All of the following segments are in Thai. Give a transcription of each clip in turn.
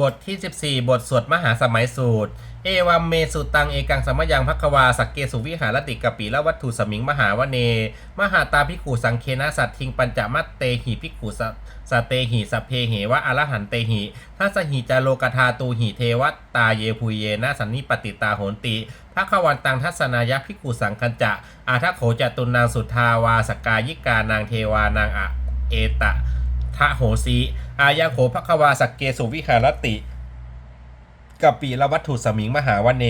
บทที่ 14 บทสวดมหาสมัยสูตร เอวัมเมสุตังเอกังสมยังพักวาสักเกสุวิหารติกปิละวัตถุสมิงมหาวเน มหาตาพิกขุสังเคนะสัตทิงปัญจมัตเตหิพิกขุสสเตหิสเพเหวะอรหันเตหิทัสหิจาโลกธาตูหิเทวตาเยพุยเยนะสันนิปติตาโหนติพระขวันตังทัศนายะพิกขุสังคัญจะอาทัโขจตุนางสุทาวาสกายิกานางเทวานางอะเอตะ ทะโหสีอายาโขภควาสักเกสุวิหารติกับปีละวัตถุสมิงมหาวเน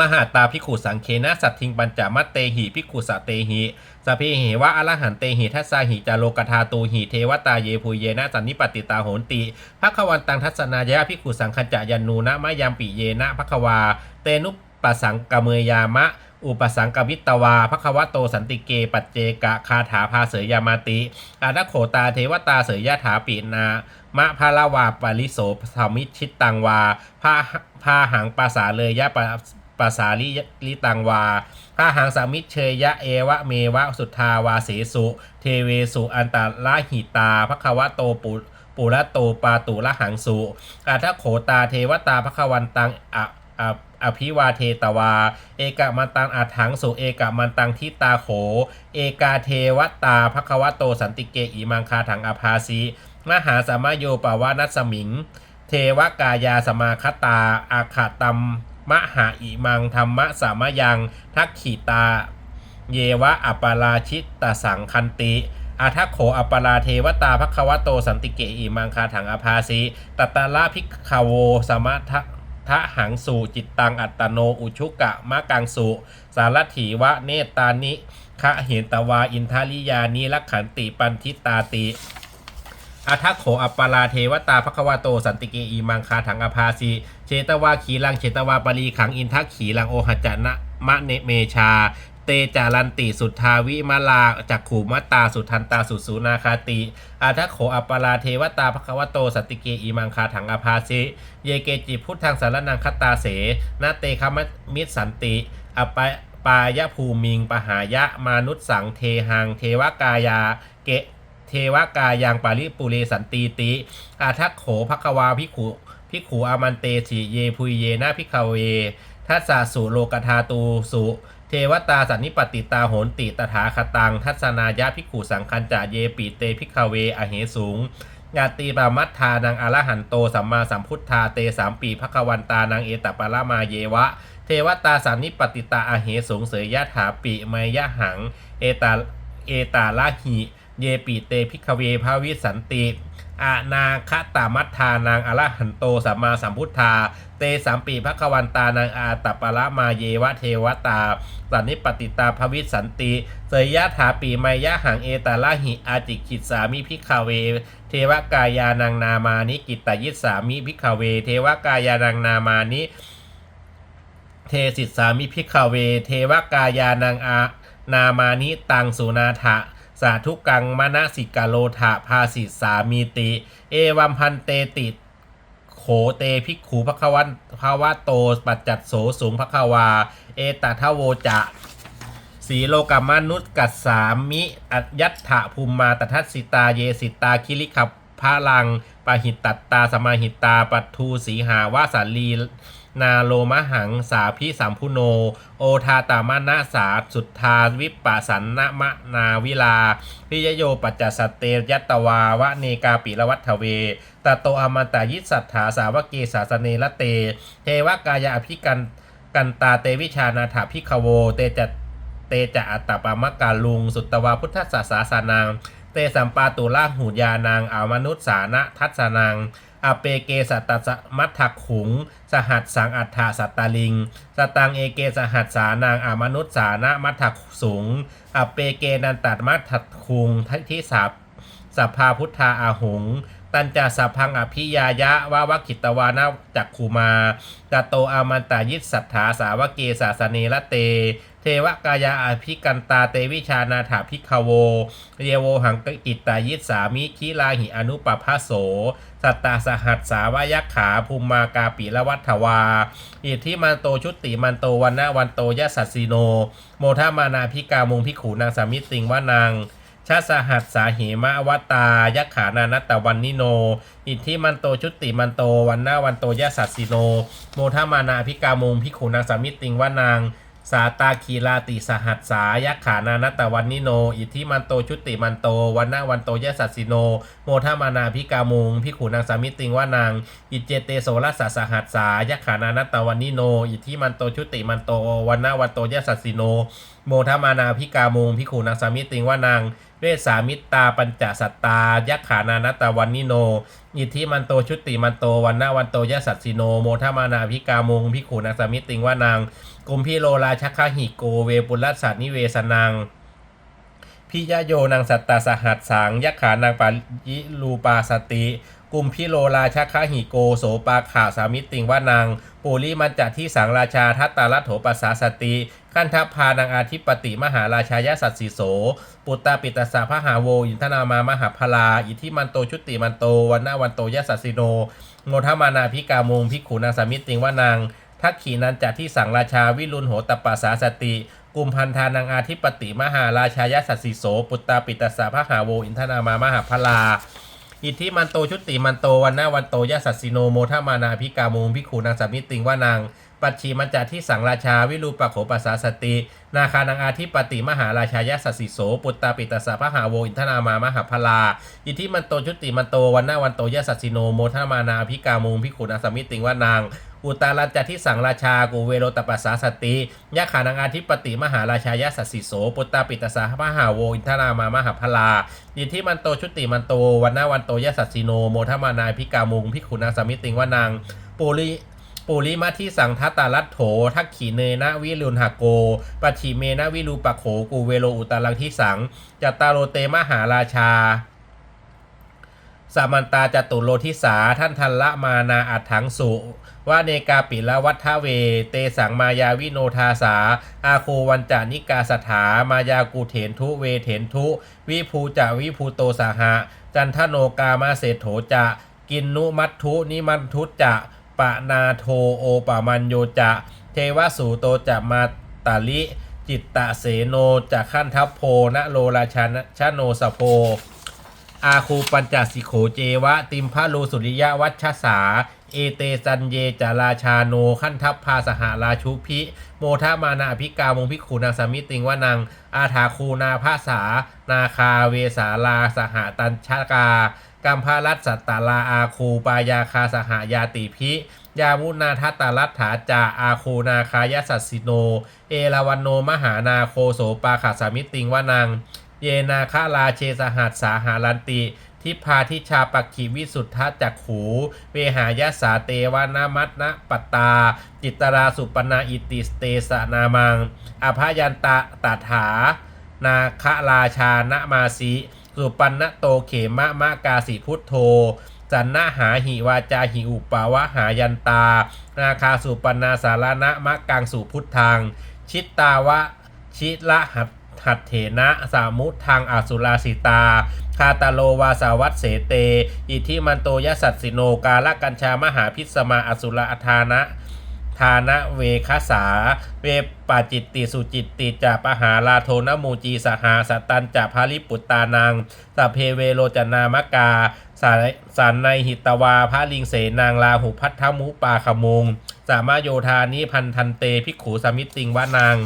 มหาตาพิขุสังเคนะสัตทิงปัญจมัตเตหิพิขุสเตหิสพเพเหวะอรหันเตหิทัสสาหิจาโลกธาตูหิเทวตาเยภูเยนะสันนิปติตาโหนติภควันตังทัศนายะพิขุสังขจยันนูนะมะยามปิเยนะภควา เตนุปปสังกเมยามะ อุปสังกวิตตวาภควโตสันติเก ปัจเจกะคาถาภาเสยยามาติอาณโขตาเทวตาเสยยะถาปีนามะพาลาวาปาริโสสามิชิตตังวาพาพาหังปาสาเลยยะปปาสาลิลิตังวาพาหังสามิเชยะเอวะเมวะสุทธาวาเสสุ เทเวสุอันตาลาหิตาภควโตปุปุระโตปาตุละหังสุอาทะโขตาเทวตาภควันตังอะอะ อภิวาเทตวา เอกะมันตังอัถังสุเอกะมันตังทิตาโข เอกาเทวตาภควโตสันติเกอิมังคาถังอภาสีมหาสมโยปวานัสสมิง เทวกายาสมาคตา อาคาตัมมหาอิมังธรรมะสามยัง ทักขีตา เยวะอัปปาราชิตตสังคันติอาทัคโขอัปปาราเทวตาภควโตสันติเกอิมังคาถังอภาสีตตตาลาภิกขโวสมทะ ทะหังสูจิตตังอัตโนอุชุกะมะกังสุสารถีวะเนตานิคะเหนตวาอินทาริยานิลักขันติปันทิตาติอาทัคโขอัปปาราเทวตาภควโตสันติเกอีมังคาถังอภาสีเชตวาขีลังเชตวาปรีขังอินทักขีลังโอหจนะมะเนเมชา เตจารันติสุทธาวิมาลาจักขูมัตตาสุทันตาสุสูนาคาติ อาทัคโขอัปปาราเทวตาภควโตสติเกอีมังคาถังอภาสีเยเกจิพุทธังสารนังคตาเสนาเตคมมิตสันติอปปายภูมิงปหายะมานุสสังเทหังเทวกายาเกเทวกายังปาริปุเรสันตีติ อาทัคโขภควาพิขุพิขุอามันเตชิเยพุยเยนาพิคเวทัสสาสุโลกธาตูสุ เทวตาสันนิปติตาโหนติตถาคตัง ทัศนายะพิขุสังคัญจาเยปีเตพิคเว อเหสูงงาตีปามัทธานังอรหันโตสัมมาสัมพุทธาเตสามปีภควันตานังเอตปารามาเยวะ เทวตาสันนิปติตาอเหสูงเสยยะถาปิไมยะหัง เอตาเอตาลาหิเยปีเตพิกเวภาวิสันติ อานาคตามัทธานางอรหันโตสัมมาสัมพุทธา เตสามปีพระควันตานางอาตปปะละมาเยวะเทวตาสันนิปติตาภวิสันติเสยยะถาปีไมยะหังเอตาลาหิอาจิกิจสามิพิกเว เทวกายานังนามานิกิตตยิสสามิพิกเว เทวกายานังนามานิเทสิตสามิพิกเว เทวกายานังอานามานิตังสุนาถะ สาธุกังมณสิกาโลถะภาสิสามีติ เอวัมพันเตติโขเตภิกขูภควันภาวะโต ปัจจัดโสสูงพัควา เอตัทโวจะสีโลกามนุษย์กัสสามิ อัจยัตถะภูมิมาตทัสสิตาเยสิตาคิริขับพระลัง ปหิตตัตตาสมาหิตตา ปัทูสีหาวาสาลีนาโลมะหังสาพิสัมพุโน โอทาตามนะสาสุทธาวิปปสันนะมะนาวิลา พิยโยปัจจสเตยัตตวาวะเนกาปิละวัฏเวตโตอมตายิสัทธาสาวกเกสาสเนละเต เทวกายาอภิกันกันตาเตวิชานาถาพิคโว เตจเตจะอัตตปามกาลุง สุตตวาพุทธศาสาสนัง เตสัมปาตุลาหูยานางอามนุษสานะทัศนังอเปเกสัตตสมัทถขุง สหัสสังอัฏฐาสัตตาลิง สตังเอเกสหัสสานางอามนุษสานะมัทถสูงอเปเกนันตัดมัทถคุงทิสัพสัพพาพุทธาอาหง ตันจาสัพพังอภิยายะวาวกิตวานาจักคูมาตโตอามันตายิสัทธาสาวกเกสาสเนละเต เทวกายาอภิกันตาเตวิชานาถาพิคโว เยโวหังกิตตายิสสามิคิลาหิอนุปภาโส สัตตาสหัสสาวยักขาภูมมากาปิละวัฏวา อิทธิมันโตชุติมันโตวันนะวันโตยะสัสสิโน โมทามานาพิกามุงพิขูนางสามิติงว่านาง ชาสหัสสาเหมะวตา ยักขานานัตตวันนิโน อิทธิมันโตชุติมันโต วันนาวันโตยะสัสสิโน โมทามานาพิกามุงพิขุนางสามิติงวานางสาตาคีลาติสหัสสายักขานานัตวันนิโน อิทธิมันโตชุติมันโต วันนาวันโตยะสัสสิโน โมทามานาพิกามุงพิขุนางสามิติงวานางอิเจเตโสรัสสหัสสายักขานานัตวันนิโน อิทธิมันโตชุติมันโต วันนาวันโตยะสัสสิโน โมทามานาพิกามุงพิขุนางสามิติงวานาง เวสามิตตาปัญจสัตตา ยักขานานัตตวันนิโน อิทธิมันโตชุติมันโตวันนาวันโตยะสัตสิโน โมทมานาพิกามงพิขุนาสามิติงวานางกุมพิโลราชักขหิโกเวปุลสัตนิเวสนางพิยโยนางสัตตาสหัสสังยักขานางปายิลูปาสติ กุมพิโลราชคาหิโกโสปาขาสามิติงวานางปุริมันจัดที่สังราชาทัตตาลัโถปัสสาสติขันทัพพานางอาทิปติมหาราชายสัตสิโส ปุตตาปิตสสะพหาโวอินทนามามหาพลา อิทิมันโตชุติมันโตวันนาวันโตยสัสสิโนโมทมานาพิกามุงพิกขุนางสามิติงวานางทักขีนันจัดที่สังราชาวิรุณโหตปัสสาสติกุมพันธานังอาทิปติมหาราชายสัสสิโส ปุตตาปิตสสะพหาโวอินทนามามหาพลา อิทธิมันโตชุติมันโตวันนาวันโตยสัสสิโนโมทมานาพิกามูมพิกขุนางสามิติงว่านางปัจฉิมันจาที่สังราชาวิรูปโขปัสสาสติ นาคานังอาทิปติมหาราชายสัสสิโส ปุตตาปิตสสะพหาโวอินทนามามหาพลา อิทธิมันโตชุติมันโตวันนาวันโตยสัสสิโนโมทมานาพิกามูมพิกขุนางสามิติงว่านาง อุตารัญจที่สังราชากูเวโรตปัสสาสติยะขานังอาทิปติมหาราชายสัสสิโสปุตตาปิตสสะมหาโวอินทนามามหาพลาอิทธิมันโตชุติมันโตวันนาวันโตยะสัสสิโนโมทมานาพิกามุงพิกขุนาสามิติงวานางปุริปุริมาที่สังทัตตาลัตโถ ทักขีเนนะวิรุณหโกปัจฉิเมนะวิรูปโขกูเวโลอุตาลังที่สังจัตตาโรเตมหาราชา สามันตาจตุโลทิสาท่านทันละมานาอัฏฐังสุว่าเนกาปิละวัฏเว เตสังมายาวิโนทาสา อาโควันจานิกาสถามายากูเถนทุเวเถนทุ วิภูจาวิภูโตสหะ จันทโนกามาเศโถจะ กินนุมัตทุนิมันทุจะปะนาโทโอปะมันโยจะ เทวสูโตจะมาตาลิ จิตตะเสโนจะขั้นทัพโพนะโลราชานชโนสโพ อาคูปัญจสิโขเจวะ ติมพะโลสุริยะวัชสา เอเตจันเยจาราชาโน ขั้นทัพพาสหราชุพิ โมทามานาอภิกามงพิขุนางสามิติงวานัง อาถาคูนาภาษา นาคาเวสาลาสหตัญชากากัมพารัตสัตตาลาอาคูปายาคาสหายาติพิยามุนาทัตตาลัตถาจาอาคูนาคายสัสสิโน เอราวันโนมหานาโคโสปาขาสามิติงวานัง เยนาคาลาเชสหัสสาหารันติทิพาทิชาปักขีวิสุทธะจักขู เวหายสาเตวานามัตนะปตา จิตราสุปนาอิติสเตสนามังอภยันตะตถา นาคราชานะมาสีสุปันนโตเขมะมะกาสิพุทโธจันนะหาหิวาจาหิอุปาวะหายันตา นาคาสุปนาสารณะมะกังสุพุทธัง ชิตตาวะชิละหัต หัตเถนะสามุทางอสุราสิตา คาตาโลวาสาวัตเสเต อิทิมันโตยสัตสิโนกาลกัญชามหาพิสมาอสุราธานะทานะเวคสา เวปาจิตติสุจิตติจะปหาลาโทนมูจีสหาสตันจะภาริปุตตานังสพเพเวโรจนามกาสารสารในหิตวาพระลิงเสนางลาหุพัทธมุปาขมุงสามารโยธานิพันธันเตพิกขูสมิตติงวานาง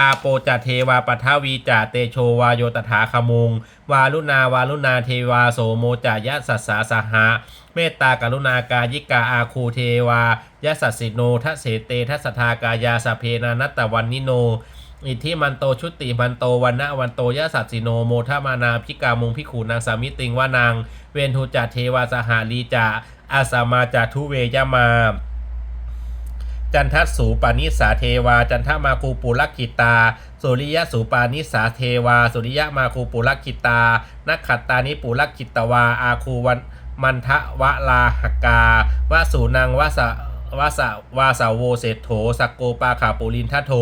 อาโปจะเทวาปัทวีจาเตโชวาโยตถาคมุง วาลุนาวาลุนาเทวาโสโมจายะสัสสาสหะเมตตากรุณากายิกาอาคูเทวายะสัสสิโนทัเสเตทัสทากายาสเพนานัตตวันนิโนอิทธิมันโตชุติมันโตวันนะวันโตยะสัสสิโนโมทามานาพิกามุงพิขูนางสามิติงวานางเวนทุจัเทวาสหาลีจาอาสามาจาทุเวยมา จันทัสูปานิสาเทวา จันทมาคูปุลกิตา สุริยะสูปานิสาเทวา สุริยะมาคูปุลกิตา นักขัตตานิปุลกิตวา อาคูวันมันทะวะลาหกาวะสูนังวะสะ วะสะวาสาโวเศรษโถสักโกปาขาปุลินทโท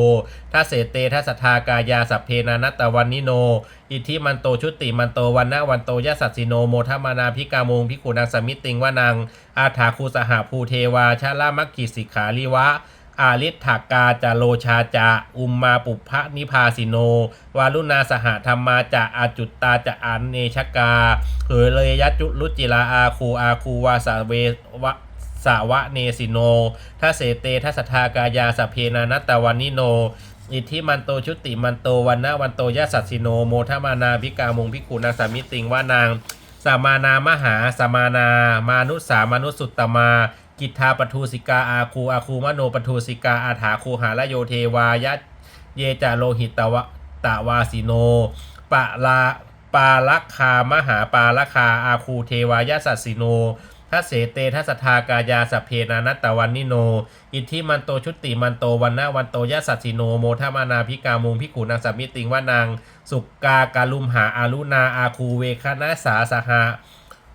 ทัสเสเตทัสทากายาสัพเพนานัตวันนิโน อิทธิมันโตชุติมันโตวันนะวันโตยะสัสสิโนโมทมานาพิกามงพิกุนางสมิติงวานัง อาถาคูสหภูเทวาชาลามักกิสิกขาลิวะอาลิทากาจาโลชาจะอุมมาปุพพนิพาสิโน วารุณาสหธรรมาจะอาจุตตาจะอันเนชกาเหยเลยยจุลุจิลาอาคูอาคูวาสาเววะ สาวะเนสิโนทัเสเตทัสสทากายาสเพนานัตตวันนิโน อิทธิมันโตชุติมันโตวันนะวันโตยะสัสสิโน โมทมานาพิกามงพิกุณาสามิติงว่านางสามานามหาสมานา มานุสามานุสุตตมา กิทธาปทูสิกาอาคูอาคูมโนปทูสิกาอาถาคูหาลโยเทวายะเยจาโลหิตตวะตะวาสิโน ปะลาปาลักคามหาปาลคาอาคูเทวายะสัสสิโน ทัสเสเตทัสทากายาสเพนานัตตวันนิโน อิทธิมันโตชุติมันโตวันนะวันโตยะสัสสิโนโมทมานาพิกามุงพิกุณาสมิติงว่านางสุกกากาลุมหาอารุณาอาคูเวคณะสาสหะ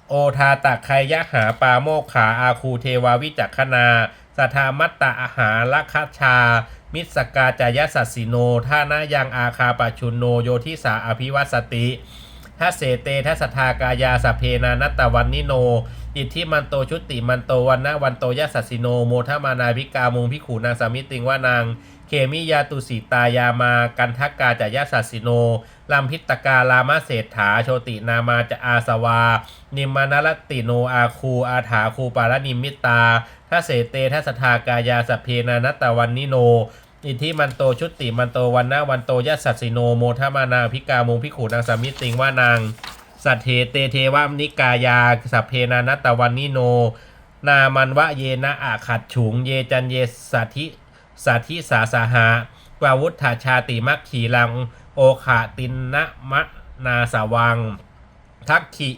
โอทาตะไคยะหาปาโมกขาอาคูเทวาวิจักขนาสทามัตตะอาหารลัคชา มิสกาจายสัสสิโนท่านายังอาคาปชุนโนโยทิสาอภิวัสติ ทัสเสเตทัสทากายาสเพนานัตตวันนิโน อิทธิมันโตชุติมันโตวันนะวันโตยะสัสสิโน โมทมานาพิกามุงพิขูนางสามิติงว่านาง เคมิยาตุสีตายามากันทักกาจายสัสสิโนลัมพิตกาลามะเศรษฐาโชตินามาจะอาสวา นิมมานรติโนอาคูอาถาคูปาลนิมิตาทัสเสเตทัสทากายาสเพนานัตตวันนิโน อิทธิมันโตชุติมันโตวันนะวันโตยัสสัสสิโนโมทมานาพิกามงพิขูนางสามิติงว่านางสัทเทเตเทวามนิกายาสัพเพนานัตตวันนิโน นามันวะเยนะอาขัดฉุง เยจันเยสัทิสัทิสาสาหะกวาวุฒาชาติมัคขีลัง โอขาตินนะมะนาสวัง ทักขิ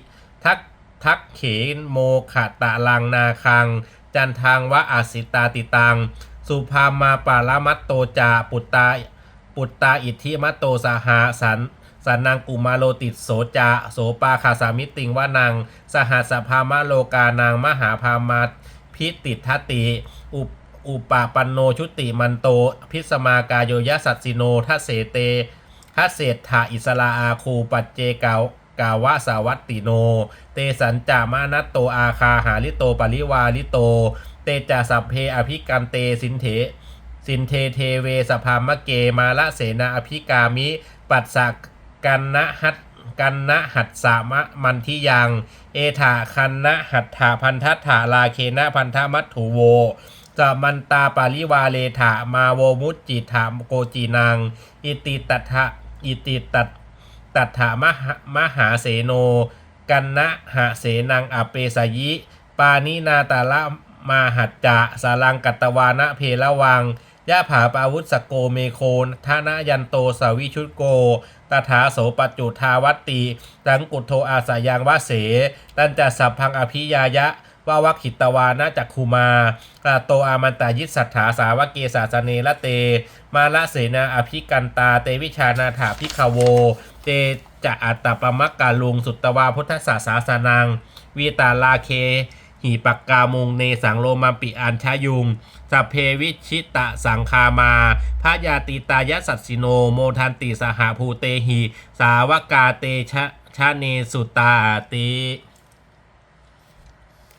ทักทักเขนโมขะตะลังนาคัง จันทางวะอาสิตาติตัง สุภามาปาลมัตโตจาปุตตาปุตตาอิทธิมัตโตสหาสันสันนางกุมาโลติโสจาโสปาคาสามิติงว่านางสหัสภามะโลกานางมหาพามาพิติทัติอุปอุปาปันโนชุติมันโต พิสมากายโยยสัสสิโนทัเสเตทัสเศรษฐาอิสลาอาคูปัจเจกาวกาวะสาวัตติโน เตสัญจามานัตโตอาคาหาลิโตปริวาลิโต เตจาสัพเพอภิกันเตสินเถสินเทเทเวสภามะเกมาละเสนาอภิกามิ ปัสสะกันนะหัตกันนะหัตสามะมันทิยัง เอถาคันนะหัตถาพันทัตถาลาเคนะพันธมัตถุโวสมันตาปาริวาเลถามาโวมุจจิถามโกจีนางอิติตัทะอิติตัตตัทถามหามหาเสโน กันนะหะเสนังอเปสยิ ปานินาตาละ มาหัจจะสารังกัตวานะเพละวังยะผาปาวุธสโกเมโคนทานะยันโตสาวิชุตโก ตถาโสปจุทาวัตติตังกุโทอาสายังวะเส ตันจัสสัพพังอภิยายะวาวัคขิตวานะจักคุมาตาโตอามันตายิสัทธาสาวกเกสาสเนละเต มาละเสนาอภิกันตาเตวิชานาถาพิคโว เตจะอัตตปมักกาลุงสุตตวาพุทธศาสาสนัง วีตาลาเค หีปักกามุงเนสังโลมาปิอันชายุงสัพเพวิชิตะสังคามาพระยาติตายสัตสิโน โมทันติสหภูเตหี สาวกาเตชะชะเนสุตาติ